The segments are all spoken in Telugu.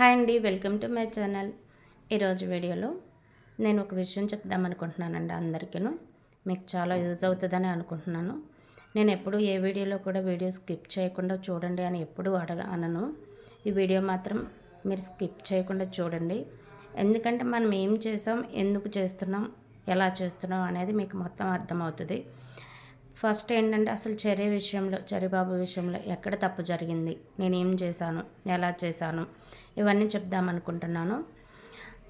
హాయ్ అండి వెల్కమ్ టు మై ఛానల్. ఈరోజు వీడియోలో నేను ఒక విషయం చెప్దాం అనుకుంటున్నానండి అందరికీను. మీకు చాలా యూజ్ అవుతుందని అనుకుంటున్నాను. నేను ఎప్పుడు ఏ వీడియోలో కూడా వీడియో స్కిప్ చేయకుండా చూడండి అని ఎప్పుడూ అడగ అనను. ఈ వీడియో మాత్రం మీరు స్కిప్ చేయకుండా చూడండి. ఎందుకంటే మనం ఏం చేసాం ఎందుకు చేస్తున్నాం ఎలా చేస్తున్నాం అనేది మీకు మొత్తం అర్థమవుతుంది. ఫస్ట్ ఏంటంటే అసలు చెర్రీ విషయంలో చెర్రీబాబు విషయంలో ఎక్కడ తప్పు జరిగింది? నేను ఏం చేశాను? ఎలా చేశాను? ఇవన్నీ చెప్దామనుకుంటున్నాను.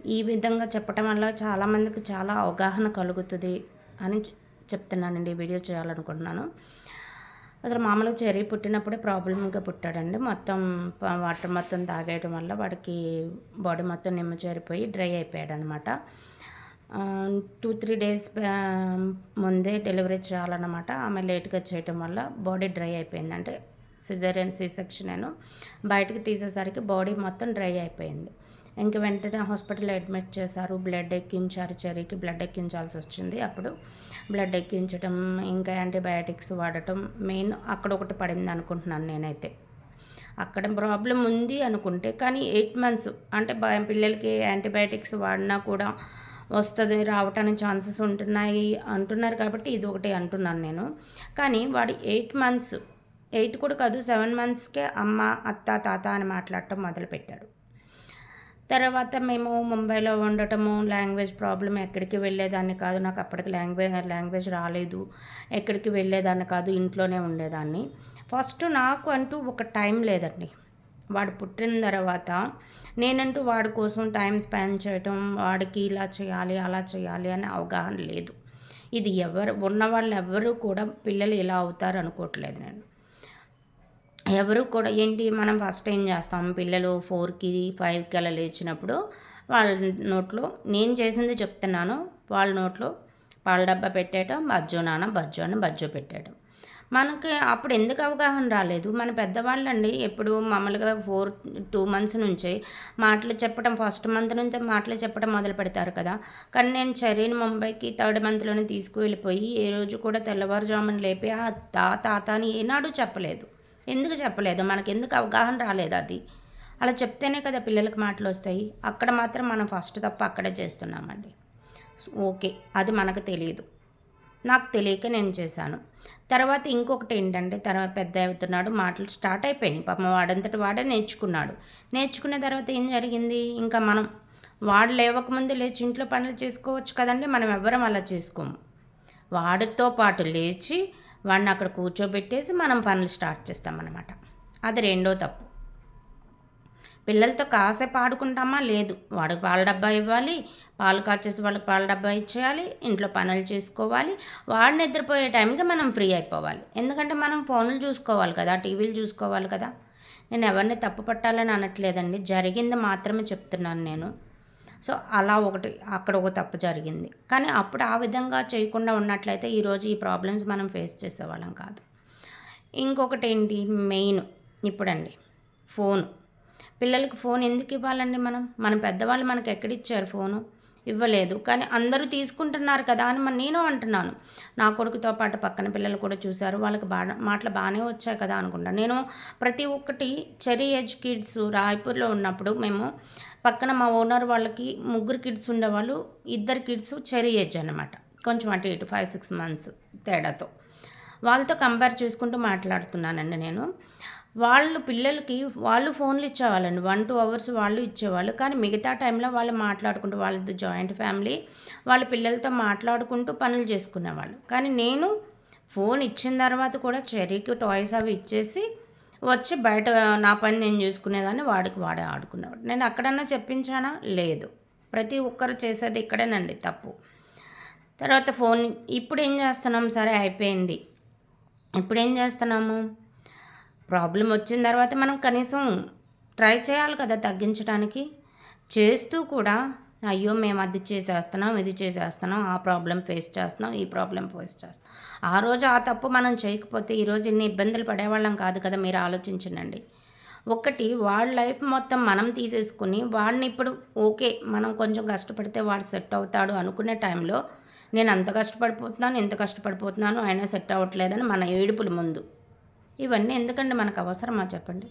ఈ విధంగా చెప్పటం వల్ల చాలామందికి చాలా అవగాహన కలుగుతుంది అని చెప్తున్నానండి వీడియో చేయాలనుకుంటున్నాను. అసలు మామూలుగా చెర్రీ పుట్టినప్పుడే ప్రాబ్లమ్గా పుట్టాడండి. మొత్తం వాటర్ మొత్తం తాగేయడం వల్ల వాడికి బాడీ మొత్తం నిమ్మ చేరిపోయి డ్రై అయిపోయాడు అనమాట టూ త్రీ డేస్ ముందే డెలివరీ చేయాలన్నమాట. ఆమె లేట్గా చేయటం వల్ల బాడీ డ్రై అయిపోయింది అంటే సిజరియన్ సి సెక్షన్ నేను బయటకు తీసేసరికి బాడీ మొత్తం డ్రై అయిపోయింది. ఇంక వెంటనే హాస్పిటల్లో అడ్మిట్ చేశారు. బ్లడ్ ఎక్కించారు చెర్రీకి బ్లడ్ ఎక్కించాల్సి వచ్చింది. అప్పుడు బ్లడ్ ఎక్కించడం ఇంకా యాంటీబయాటిక్స్ వాడటం మెయిన్ అక్కడ ఒకటి పడింది అనుకుంటున్నాను నేనైతే. అక్కడ ప్రాబ్లం ఉంది అనుకుంటే కానీ ఎయిట్ మంత్స్ అంటే పిల్లలకి యాంటీబయాటిక్స్ వాడినా కూడా వస్తుంది రావటానికి ఛాన్సెస్ ఉంటున్నాయి అంటున్నారు కాబట్టి ఇది ఒకటి అంటున్నాను నేను. కానీ వాడు ఎయిట్ మంత్స్ ఎయిట్ కూడా కాదు సెవెన్ మంత్స్కే అమ్మ అత్త తాత అని మాట్లాడటం మొదలుపెట్టాడు. తర్వాత మేము ముంబైలో ఉండటము లాంగ్వేజ్ ప్రాబ్లం ఎక్కడికి వెళ్ళేదాన్ని కాదు. నాకు అప్పటికి లాంగ్వేజ్ లాంగ్వేజ్ రాలేదు. ఎక్కడికి వెళ్ళేదాన్ని కాదు ఇంట్లోనే ఉండేదాన్ని. ఫస్ట్ నాకు అంటూ ఒక టైం లేదండి. వాడు పుట్టిన తర్వాత నేనంటూ వాడి కోసం టైం స్పెండ్ చేయటం వాడికి ఇలా చేయాలి అలా చేయాలి అనే అవగాహన లేదు. ఇది ఎవరు ఉన్న వాళ్ళు ఎవరు కూడా పిల్లలు ఇలా అవుతారు అనుకోవట్లేదు నేను. ఎవరు కూడా ఏంటి మనం ఫస్ట్ ఏం చేస్తాం? పిల్లలు ఫోర్కి ఫైవ్కి అలా లేచినప్పుడు వాళ్ళ నోట్లో నేను చేసింది చెప్తున్నాను వాళ్ళ నోట్లో పాల డబ్బా పెట్టేయటం బజ్జో నాన్న బజ్జో అని బజ్జో పెట్టేయటం. మనకి అప్పుడు ఎందుకు అవగాహన రాలేదు? మన పెద్దవాళ్ళండి ఎప్పుడు మామూలుగా ఫోర్ టూ మంత్స్ నుంచే మాటలు చెప్పడం ఫస్ట్ మంత్ నుంచి మాటలు చెప్పడం మొదలు పెడతారు కదా. కానీ నేను చర్యని ముంబైకి థర్డ్ మంత్లోనే తీసుకువెళ్ళిపోయి ఏ రోజు కూడా తెల్లవారుజామున లేపి ఆ తా తాత అని ఏనాడు చెప్పలేదు. ఎందుకు చెప్పలేదు? మనకి ఎందుకు అవగాహన రాలేదు అది? అలా చెప్తేనే కదా పిల్లలకి మాటలు వస్తాయి. అక్కడ మాత్రం మనం ఫస్ట్ తప్ప అక్కడే చేస్తున్నామండి. ఓకే అది మనకు తెలియదు నాకు తెలియక నేను చేశాను. తర్వాత ఇంకొకటి ఏంటంటే తర్వాత పెద్ద అవుతున్నాడు మాటలు స్టార్ట్ అయిపోయినాయి. పాపం వాడంతటి వాడే నేర్చుకున్నాడు. నేర్చుకున్న తర్వాత ఏం జరిగింది? ఇంకా మనం వాడు లేవకముందు లేచి ఇంట్లో పనులు చేసుకోవచ్చు కదండి మనం ఎవ్వరం అలా చేసుకోము. వాడితో పాటు లేచి వాడిని అక్కడ కూర్చోబెట్టేసి మనం పనులు స్టార్ట్ చేస్తామన్నమాట. అది రెండో తప్పు. పిల్లలతో కాసేపు ఆడుకుంటామా? లేదు. వాడికి పాల డబ్బా ఇవ్వాలి పాలు కాచేసి వాళ్ళకి పాల డబ్బా ఇచ్చేయాలి ఇంట్లో పనులు చేసుకోవాలి. వాడు నిద్రపోయే టైంకి మనం ఫ్రీ అయిపోవాలి. ఎందుకంటే మనం ఫోన్లు చూసుకోవాలి కదా టీవీలు చూసుకోవాలి కదా. నేను ఎవరిని తప్పు పట్టాలని అనట్లేదండి. జరిగింది మాత్రమే చెప్తున్నాను నేను. సో అలా ఒకటి అక్కడ ఒక తప్పు జరిగింది. కానీ అప్పుడు ఆ విధంగా చేయకుండా ఉన్నట్లయితే ఈరోజు ఈ ప్రాబ్లమ్స్ మనం ఫేస్ చేసేవాళ్ళం కాదు. ఇంకొకటి ఏంటి? మెయిన్ ఇప్పుడండి. ఫోన్. పిల్లలకు ఫోన్ ఎందుకు ఇవ్వాలండి మనం? మన పెద్దవాళ్ళు మనకి ఎక్కడిచ్చారు ఫోను? ఇవ్వలేదు. కానీ అందరూ తీసుకుంటున్నారు కదా అని మన నేను అంటున్నాను. నా కొడుకుతో పాటు పక్కన పిల్లలు కూడా చూశారు. వాళ్ళకి బాగా మాటలు బాగానే వచ్చాయి కదా అనుకుంటా. నేను ప్రతి ఒక్కటి చెరీ ఏజ్ కిడ్స్ రాయ్పూర్లో ఉన్నప్పుడు మేము పక్కన మా ఓనర్ వాళ్ళకి ముగ్గురు కిడ్స్ ఉండేవాళ్ళు. ఇద్దరు కిడ్స్ చెరీ ఏజ్ అనమాట కొంచెం అటు ఇటు ఫైవ్ సిక్స్ మంత్స్ తేడాతో. వాళ్ళతో కంపేర్ చేసుకుంటూ మాట్లాడుతున్నానండి నేను. వాళ్ళు పిల్లలకి వాళ్ళు ఫోన్లు ఇచ్చేవాళ్ళండి. వన్ టూ అవర్స్ వాళ్ళు ఇచ్చేవాళ్ళు. కానీ మిగతా టైంలో వాళ్ళు మాట్లాడుకుంటూ వాళ్ళది జాయింట్ ఫ్యామిలీ వాళ్ళ పిల్లలతో మాట్లాడుకుంటూ పనులు చేసుకునేవాళ్ళు. కానీ నేను ఫోన్ ఇచ్చిన తర్వాత కూడా చెర్రీకి టాయ్స్ అవి ఇచ్చేసి వచ్చి బయట నా పని నేను చూసుకునేదాన్ని వాడికి వాడే ఆడుకునేవాడు. నేను అక్కడన్నా చెప్పించానా? లేదు. ప్రతి ఒక్కరు చేసేది ఇక్కడేనండి తప్పు. తర్వాత ఫోన్ ఇప్పుడు ఏం చేస్తున్నాం? సరే అయిపోయింది. ఇప్పుడు ఏం చేస్తున్నాము? ప్రాబ్లం వచ్చిన తర్వాత మనం కనీసం ట్రై చేయాలి కదా తగ్గించడానికి చేస్తూ కూడా అయ్యో మేము అది చేసేస్తున్నాం ఇది చేసేస్తున్నాం ఆ ప్రాబ్లం ఫేస్ చేస్తున్నాం ఈ ప్రాబ్లం ఫేస్ చేస్తున్నాం. ఆ రోజు ఆ తప్పు మనం చేయకపోతే ఈరోజు ఇన్ని ఇబ్బందులు పడేవాళ్ళం కాదు కదా మీరు ఆలోచించండి ఒకటి వాడి లైఫ్ మొత్తం మనం తీసేసుకుని వాడిని ఇప్పుడు ఓకే మనం కొంచెం కష్టపడితే వాడు సెట్ అవుతాడు అనుకునే టైంలో నేను అంత కష్టపడిపోతున్నాను ఎంత కష్టపడిపోతున్నాను అయినా సెట్ అవ్వట్లేదని మన ఏడుపుల ముందు. ఇవన్నీ ఎందుకండి మనకు అవసరమా చెప్పండి?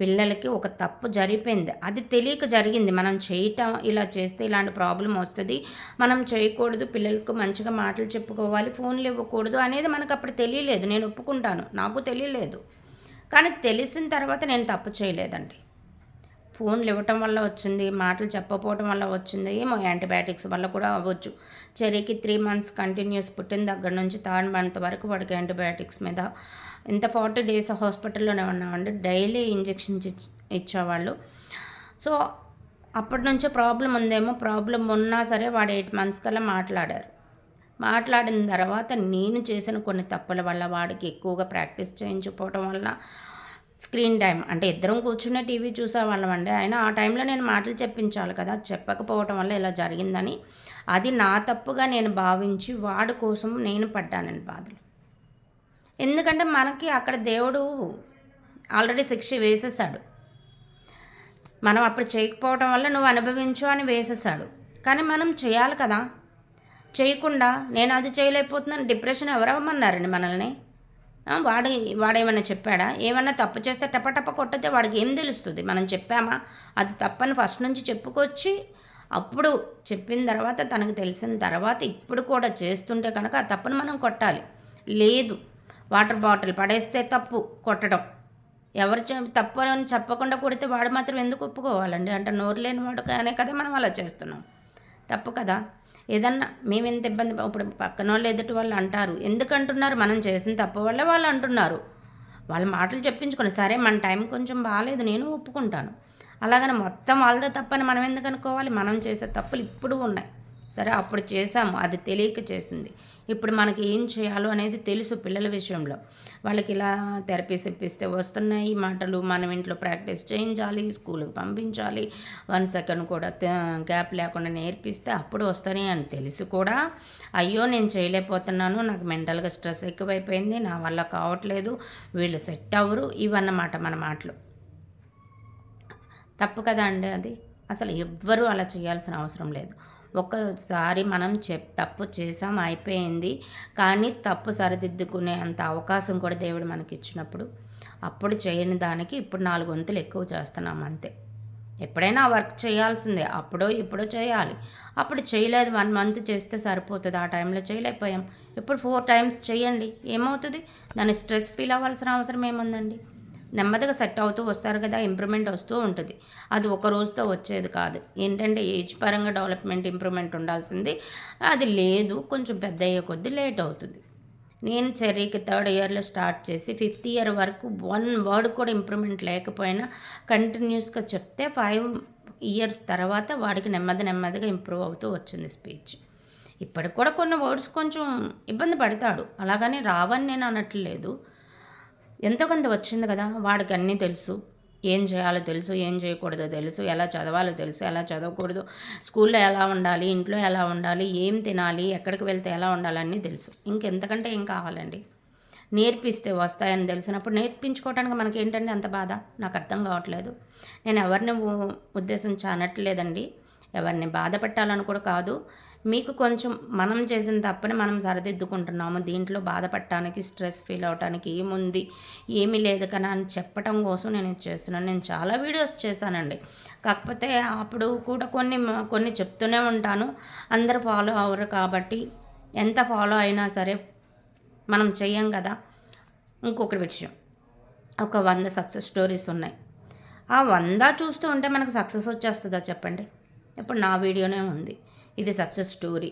పిల్లలకి ఒక తప్పు జరిపోయింది అది తెలియక జరిగింది. మనం చేయటం ఇలా చేస్తే ఇలాంటి ప్రాబ్లం వస్తుంది. మనం చేయకూడదు పిల్లలకు మంచిగా మాటలు చెప్పుకోవాలి ఫోన్లు ఇవ్వకూడదు అనేది మనకు అప్పుడు తెలియలేదు. నేను ఒప్పుకుంటాను. నాకు తెలియలేదు. కానీ తెలిసిన తర్వాత నేను తప్పు చేయలేదండి. ఫోన్లు ఇవ్వటం వల్ల వచ్చింది మాటలు చెప్పపోవటం వల్ల వచ్చింది ఏమో యాంటీబయాటిక్స్ వల్ల కూడా అవ్వచ్చు. చెరికి త్రీ మంత్స్ కంటిన్యూస్ పుట్టిన దగ్గర నుంచి థర్డ్ మంత్ వరకు వాడికి యాంటీబయాటిక్స్ మీద. ఇంత ఫార్టీ డేస్ హాస్పిటల్లోనే ఉన్నామండి. డైలీ ఇంజెక్షన్స్ ఇచ్చేవాళ్ళు. సో అప్పటి నుంచే ప్రాబ్లం ఉందేమో ప్రాబ్లం ఉన్నా సరే వాడు ఎయిట్ మంత్స్ కల్లా మాట్లాడారు. మాట్లాడిన తర్వాత నేను చేసిన కొన్ని తప్పుల వల్ల వాడికి ఎక్కువగా ప్రాక్టీస్ చేయించుకోవటం వల్ల స్క్రీన్ టైం అంటే ఇద్దరం కూర్చునే టీవీ చూసేవాళ్ళం అండి. ఆయన ఆ టైంలో నేను మాటలు చెప్పించాలి కదా. చెప్పకపోవటం వల్ల ఇలా జరిగిందని. అది నా తప్పుగా నేను భావించి వాడి కోసం నేను పడ్డానండి బాధలు. ఎందుకంటే మనకి అక్కడ దేవుడు ఆల్రెడీ శిక్ష వేసేసాడు మనం అప్పుడు చేయకపోవటం వల్ల నువ్వు అనుభవించు అని వేసేసాడు కానీ మనం చేయాలి కదా. చేయకుండా నేను అది చేయలేకపోతున్నాను. డిప్రెషన్ ఎవరమ్మన్నారండి మనల్ని? వాడు వాడేమన్నా చెప్పాడా? ఏమన్నా తప్పు చేస్తే టపటప కొట్టితే వాడికి ఏం తెలుస్తుంది? మనం చెప్పామా? అది తప్పని ఫస్ట్ నుంచి చెప్పుకొచ్చి అప్పుడు చెప్పిన తర్వాత తనకు తెలిసిన తర్వాత ఇప్పుడు కూడా చేస్తుంటే కనుక ఆ తప్పును మనం కొట్టాలి. లేదు. వాటర్ బాటిల్ పడేస్తే తప్పు కొట్టడం. ఎవరు తప్పు అని చెప్పకుండా కొడితే వాడు మాత్రం ఎందుకు ఒప్పుకోవాలండి? అంటే నోరు లేని వాడు కానే కదా మనం అలా చేస్తున్నాం. తప్పు కదా? ఏదన్నా మేము ఎంత ఇబ్బంది ఇప్పుడు పక్కన వాళ్ళు ఎదుటి వాళ్ళు అంటారు. ఎందుకు అంటున్నారు మనం చేసిన తప్పు వల్ల వాళ్ళు అంటున్నారు. వాళ్ళ మాటలు చెప్పించుకొని సరే మన టైం కొంచెం బాగాలేదు నేను ఒప్పుకుంటాను. అలాగని మొత్తం వాళ్ళతో తప్పని మనం ఎందుకు అనుకోవాలి? మనం చేసే తప్పులు ఇప్పుడు ఉన్నాయి. సరే అప్పుడు చేసాము అది తెలియక చేసింది. ఇప్పుడు మనకి ఏం చేయాలో అనేది తెలుసు పిల్లల విషయంలో. వాళ్ళకి ఇలా థెరపీస్ ఇప్పిస్తే వస్తున్నాయి మాటలు. మనం ఇంట్లో ప్రాక్టీస్ చేయించాలి స్కూల్కి పంపించాలి. వన్ సెకండ్ కూడా గ్యాప్ లేకుండా నేర్పిస్తే అప్పుడు వస్తాయి అని తెలిసి కూడా. అయ్యో నేను చేయలేకపోతున్నాను. నాకు మెంటల్గా స్ట్రెస్ ఎక్కువైపోయింది. నా వల్ల కావట్లేదు. వీళ్ళు సెట్ అవ్వరు. ఇవన్నమాట మన మాటలు. తప్పు కదా అండి అది? అసలు ఎవ్వరూ అలా చేయాల్సిన అవసరం లేదు. ఒక్కసారి మనం చెప్ తప్పు చేసాం అయిపోయింది. కానీ తప్పు సరిదిద్దుకునే అంత అవకాశం కూడా దేవుడు మనకి ఇచ్చినప్పుడు అప్పుడు చేయని దానికి ఇప్పుడు నాలుగు వంతులు ఎక్కువ చేస్తున్నాం అంతే. ఎప్పుడైనా వర్క్ చేయాల్సిందే అప్పుడో ఇప్పుడో చేయాలి. అప్పుడు చేయలేదు వన్ మంత్ చేస్తే సరిపోతుంది ఆ టైంలో చేయలేకపోయాం. ఇప్పుడు ఫోర్ టైమ్స్ చేయండి ఏమవుతుంది? దాన్ని స్ట్రెస్ ఫీల్ అవ్వాల్సిన అవసరం ఏముందండి? నెమ్మదిగా సెట్ అవుతూ వస్తారు కదా ఇంప్రూవ్మెంట్ వస్తూ ఉంటుంది. అది ఒక రోజుతో వచ్చేది కాదు. ఏంటంటే ఏజ్ పరంగా డెవలప్మెంట్ ఇంప్రూవ్మెంట్ ఉండాల్సింది. అది లేదు కొంచెం పెద్ద అయ్యే కొద్దీ లేట్ అవుతుంది. నేను చెర్రీకి థర్డ్ ఇయర్లో స్టార్ట్ చేసి ఫిఫ్త్ ఇయర్ వరకు వన్ వర్డ్ కూడా ఇంప్రూవ్మెంట్ లేకపోయినా కంటిన్యూస్గా చెప్తే ఫైవ్ ఇయర్స్ తర్వాత వాడికి నెమ్మది నెమ్మదిగా ఇంప్రూవ్ అవుతూ వచ్చింది స్పీచ్. ఇప్పటికి కూడా కొన్ని వర్డ్స్ కొంచెం ఇబ్బంది పడతాడు. అలాగని రావని నేను అనట్లేదు. ఎంతో కొంత వచ్చింది కదా వాడికి అన్నీ తెలుసు. ఏం చేయాలో తెలుసు ఏం చేయకూడదో తెలుసు ఎలా చదవాలో తెలుసు ఎలా చదవకూడదు స్కూల్లో ఎలా ఉండాలి ఇంట్లో ఎలా ఉండాలి ఏం తినాలి ఎక్కడికి వెళ్తే ఎలా ఉండాలన్నీ తెలుసు. ఇంకెంతకంటే ఏం కావాలండి? నేర్పిస్తే వస్తాయని తెలిసినప్పుడు నేర్పించుకోవడానికి మనకి ఏంటంటే అంత బాధ? నాకు అర్థం కావట్లేదు. నేను ఎవరిని ఉద్దేశించి అనట్లేదండి ఎవరిని బాధ పెట్టాలని కూడా కాదు. మీకు కొంచెం మనం చేసిన తప్పని మనం సరిదిద్దుకుంటున్నాము. దీంట్లో బాధపడటానికి స్ట్రెస్ ఫీల్ అవటానికి ఏముంది? ఏమీ లేదు కదా అని చెప్పటం కోసం నేను చేస్తున్నాను. నేను చాలా వీడియోస్ చేశానండి. కాకపోతే అప్పుడు కూడా కొన్ని కొన్ని చెప్తూనే ఉంటాను. అందరు ఫాలో అవ్వరు కాబట్టి ఎంత ఫాలో అయినా సరే మనం చెయ్యం కదా. ఇంకొకటి విషయం. ఒక వంద సక్సెస్ స్టోరీస్ ఉన్నాయి. ఆ వంద చూస్తూ ఉంటే మనకు సక్సెస్ వచ్చేస్తుందా చెప్పండి? ఇప్పుడు నా వీడియోనే ఉంది. ఇది సక్సెస్ స్టోరీ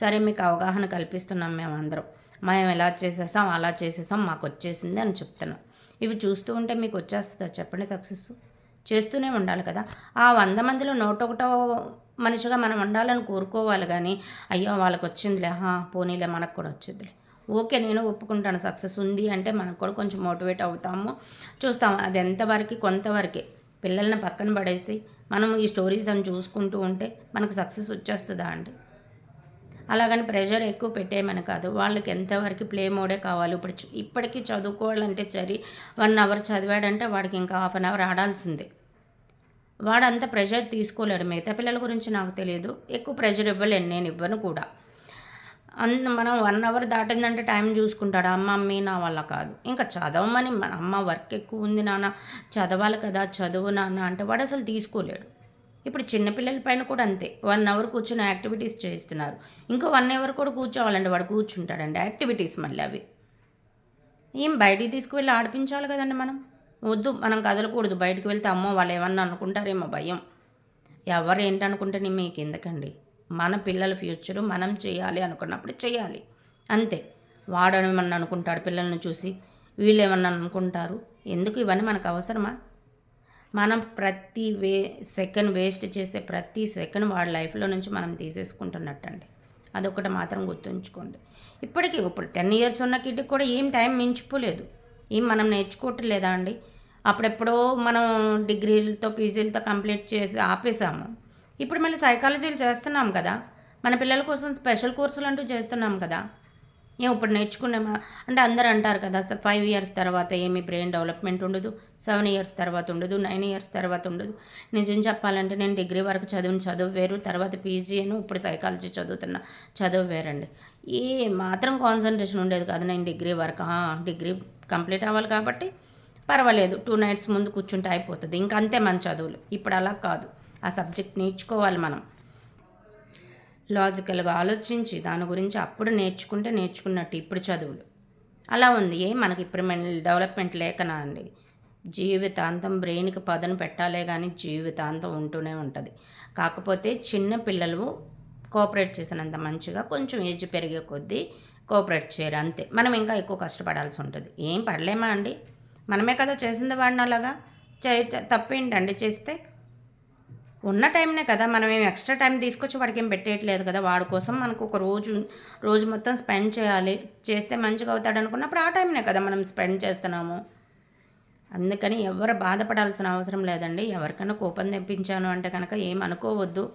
సరే మీకు అవగాహన కల్పిస్తున్నాం మేమందరం. మేము ఎలా చేసేసాం అలా చేసేసాం మాకు వచ్చేసింది అని చెప్తున్నాం. ఇవి చూస్తూ ఉంటే మీకు వచ్చేస్తుందా? చెప్పండి సక్సెస్. చేస్తూనే ఉండాలి కదా. ఆ వంద మందిలో నూటొకటో మనిషిగా మనం ఉండాలని కోరుకోవాలి కానీ అయ్యో వాళ్ళకి వచ్చిందిలే హా పోనీలే మనకు కూడా వచ్చిందిలే. ఓకే నేను ఒప్పుకుంటాను. సక్సెస్ ఉంది అంటే మనకు కూడా కొంచెం మోటివేట్ అవుతాము. చూస్తాము అది ఎంతవరకు కొంతవరకే. పిల్లల్ని పక్కన పడేసి మనం ఈ స్టోరీస్ అని చూసుకుంటూ ఉంటే మనకు సక్సెస్ వచ్చేస్తుందా అండి? అలాగని ప్రెషర్ ఎక్కువ పెట్టేయమని కాదు వాళ్ళకి ఎంతవరకు ప్లే మోడే కావాలి? ఇప్పుడు ఇప్పటికీ చదువుకోవాలంటే సరి వన్ అవర్ చదివాడంటే వాడికి ఇంకా హాఫ్ అన్ అవర్ ఆడాల్సిందే. వాడు అంత ప్రెషర్ తీసుకోలేడు. మిగతా పిల్లల గురించి నాకు తెలియదు. ఎక్కువ ప్రెషర్ ఇవ్వలేను నేను ఇవ్వను కూడా. అంత మనం వన్ అవర్ దాటిందంటే టైం చూసుకుంటాడు. అమ్మ అమ్మి నా వల్ల కాదు. ఇంకా చదవమని మన అమ్మ వర్క్ ఎక్కువ ఉంది నాన్న చదవాలి కదా చదువు నాన్న అంటే వాడు అసలు తీసుకోలేడు. ఇప్పుడు చిన్నపిల్లల పైన కూడా అంతే. వన్ అవర్ కూర్చొని యాక్టివిటీస్ చేస్తున్నారు ఇంకా వన్ అవర్ కూడా కూర్చోవాలండి వాడు కూర్చుంటాడండి. యాక్టివిటీస్ మళ్ళీ అవి. ఏం బయటికి తీసుకువెళ్ళి ఆడిపించాలి కదండి మనం? వద్దు మనం కదలకూడదు. బయటకు వెళ్తే అమ్మో వాళ్ళు ఏమన్నా అనుకుంటారేమో భయం. ఎవరు ఏంటనుకుంటే మీకు ఎందుకండి మన పిల్లల ఫ్యూచర్ మనం చేయాలి అనుకున్నప్పుడు చేయాలి. అంతే. వాడని ఏమన్నా అనుకుంటాడు పిల్లల్ని చూసి? వీళ్ళు ఏమన్నా అనుకుంటారు? ఎందుకు ఇవన్నీ మనకు అవసరమా? మనం ప్రతి వే సెకండ్ వేస్ట్ చేసే ప్రతి సెకండ్ వాడి లైఫ్లో నుంచి మనం తీసేసుకుంటున్నట్టండి. అదొకటి మాత్రం గుర్తుంచుకోండి. ఇప్పటికీ ఇప్పుడు టెన్ ఇయర్స్ ఉన్న కిడ్కి కూడా ఏం టైం మించిపోలేదు. ఏం మనం నేర్చుకోవట్లేదా అండి? అప్పుడెప్పుడో మనం డిగ్రీలతో పీజీలతో కంప్లీట్ చేసి ఆపేసాము. ఇప్పుడు మళ్ళీ సైకాలజీలు చేస్తున్నాం కదా. మన పిల్లల కోసం స్పెషల్ కోర్సులు అంటూ చేస్తున్నాం కదా. ఏం ఇప్పుడు నేర్చుకున్నామా? అంటే అందరు అంటారు కదా అసలు ఫైవ్ ఇయర్స్ తర్వాత ఏమి బ్రెయిన్ డెవలప్మెంట్ ఉండదు సెవెన్ ఇయర్స్ తర్వాత ఉండదు నైన్ ఇయర్స్ తర్వాత ఉండదు. నిజం చెప్పాలంటే నేను డిగ్రీ వరకు చదివిన చదువు వేరు తర్వాత పీజీను ఇప్పుడు సైకాలజీ చదువుతున్నా చదువు వేరండి. ఏ మాత్రం కాన్సన్ట్రేషన్ ఉండేది కాదు నేను డిగ్రీ వరకు డిగ్రీ కంప్లీట్ అవ్వాలి కాబట్టి పర్వాలేదు టూ నైట్స్ ముందు కూర్చుంటే అయిపోతుంది. ఇంకంతే మన చదువులు. ఇప్పుడు అలా కాదు. ఆ సబ్జెక్ట్ నేర్చుకోవాలి మనం. లాజికల్గా ఆలోచించి దాని గురించి అప్పుడు నేర్చుకుంటే నేర్చుకున్నట్టు ఇప్పుడు చదువులు. అలా ఉంది. ఏ మనకి ఇప్పుడు డెవలప్మెంట్ లేకనా అండి? జీవితాంతం బ్రెయిన్కి పదను పెట్టాలే కానీ జీవితాంతం ఉంటూనే ఉంటుంది. కాకపోతే చిన్న పిల్లలు కోఆపరేట్ చేసినంత మంచిగా కొంచెం ఏజ్ పెరిగే కొద్దీ కోఆపరేట్ చేయరు అంతే. మనం ఇంకా ఎక్కువ కష్టపడాల్సి ఉంటుంది. ఏం పడలేమా అండి? మనమే కదా చేసింది వాడిని అలాగా చే తప్పేంటండి? చేస్తే? ఉన్న టైంనే కదా మనం ఏం ఎక్స్ట్రా టైం తీసుకొచ్చి వాడికి ఏం పెట్టేయట్లేదు కదా? వాడి కోసం మనకు ఒక రోజు రోజు మొత్తం స్పెండ్ చేయాలి. చేస్తే మంచిగా అవుతాడు అనుకున్నప్పుడు ఆ టైంనే కదా మనం స్పెండ్ చేస్తున్నాము. అందుకని ఎవరు బాధపడాల్సిన అవసరం లేదండి. ఎవరికైనా కోపం తెప్పించాను అంటే కనుక ఏం అనుకోవద్దు.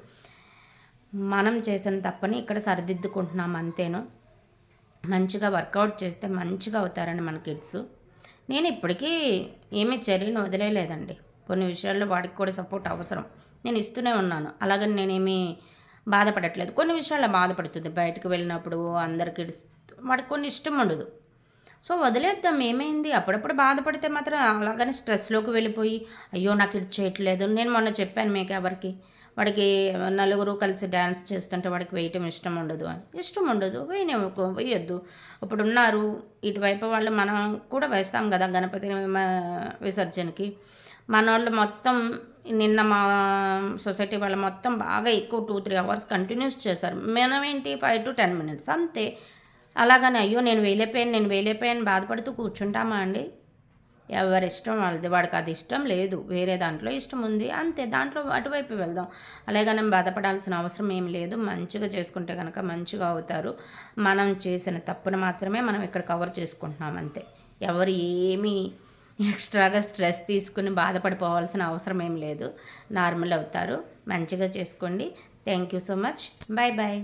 మనం చేసిన తప్పని ఇక్కడ సరిదిద్దుకుంటున్నాం అంతేను. మంచిగా వర్కౌట్ చేస్తే మంచిగా అవుతారండి మన కిడ్స్. నేను ఇప్పటికీ ఏమీ చర్యను వదిలేయలేదండి కొన్ని విషయాల్లో వాడికి కూడా సపోర్ట్ అవసరం. నేను ఇస్తూనే ఉన్నాను. అలాగని నేనేమీ బాధపడట్లేదు. కొన్ని విషయాల్లో బాధపడుతుంది. బయటకు వెళ్ళినప్పుడు అందరికి వాడికి కొన్ని ఇష్టం ఉండదు. సో వదిలేద్దాం ఏమైంది? అప్పుడప్పుడు బాధపడితే మాత్రం అలాగని స్ట్రెస్లోకి వెళ్ళిపోయి అయ్యో నాకు ఇది చేయట్లేదు నేను మొన్న చెప్పాను మీకు ఎవరికి? వాడికి నలుగురు కలిసి డ్యాన్స్ చేస్తుంటే వాడికి వేయటం ఇష్టం ఉండదు అని. ఇష్టం ఉండదు వేయనే వేయొద్దు. ఇప్పుడు ఉన్నారు ఇటువైపు వాళ్ళు మనం కూడా వేస్తాం కదా గణపతి విసర్జనకి. మన వాళ్ళు మొత్తం నిన్న మా సొసైటీ వాళ్ళు మొత్తం బాగా ఎక్కువ టూ త్రీ అవర్స్ కంటిన్యూస్ చేశారు. మనం ఏంటి ఫైవ్ టు టెన్ మినిట్స్ అంతే. అలాగని అయ్యో నేను వేలేపోయాను నేను వేలేపోయాను బాధపడుతూ కూర్చుంటామా అండి? ఎవరి ఇష్టం వాళ్ళది వాడికి అది ఇష్టం లేదు వేరే దాంట్లో ఇష్టం ఉంది అంతే దాంట్లో అటువైపు వెళ్దాం. అలాగే మనం బాధపడాల్సిన అవసరం ఏం లేదు మంచిగా చేసుకుంటే కనుక మంచిగా అవుతారు. మనం చేసిన తప్పును మాత్రమే మనం ఇక్కడ కవర్ చేసుకుంటున్నాం అంతే. ఎవరు ఏమీ ఎక్స్ట్రాగా స్ట్రెస్ తీసుకుని బాధపడిపోవాల్సిన అవసరం ఏం లేదు. నార్మల్ అవుతారు. మంచిగా చేసుకోండి. Thank you so much. Bye bye